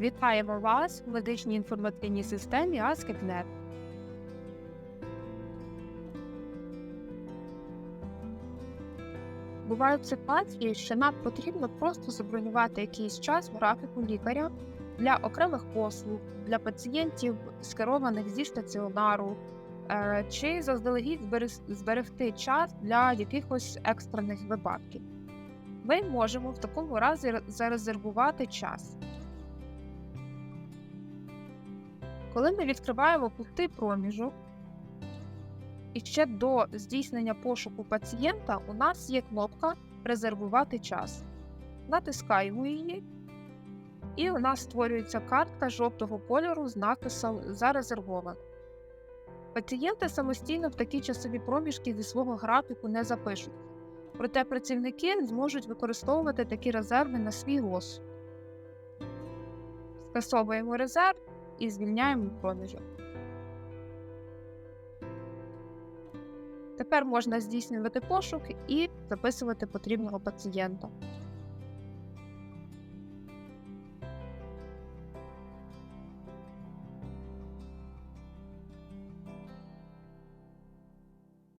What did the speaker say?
Вітаємо вас в медичній інформаційній системі AskIPNet. Бувають ситуації, що нам потрібно просто забронювати якийсь час в графіку лікаря для окремих послуг, для пацієнтів, скерованих зі стаціонару, е, чи заздалегідь зберегти час для якихось екстрених випадків. Ми можемо в такому разі зарезервувати час. Коли ми відкриваємо пустий проміжок, і ще до здійснення пошуку пацієнта у нас є кнопка Резервувати час. Натискаємо її, і у нас створюється картка жовтого кольору з написом Зарезервовано. Пацієнти самостійно в такі часові проміжки зі свого графіку не запишуть, проте працівники зможуть використовувати такі резерви на свій розсуд. Скасовуємо резерв і звільняємо проміжок. Тепер можна здійснювати пошук і записувати потрібного пацієнта.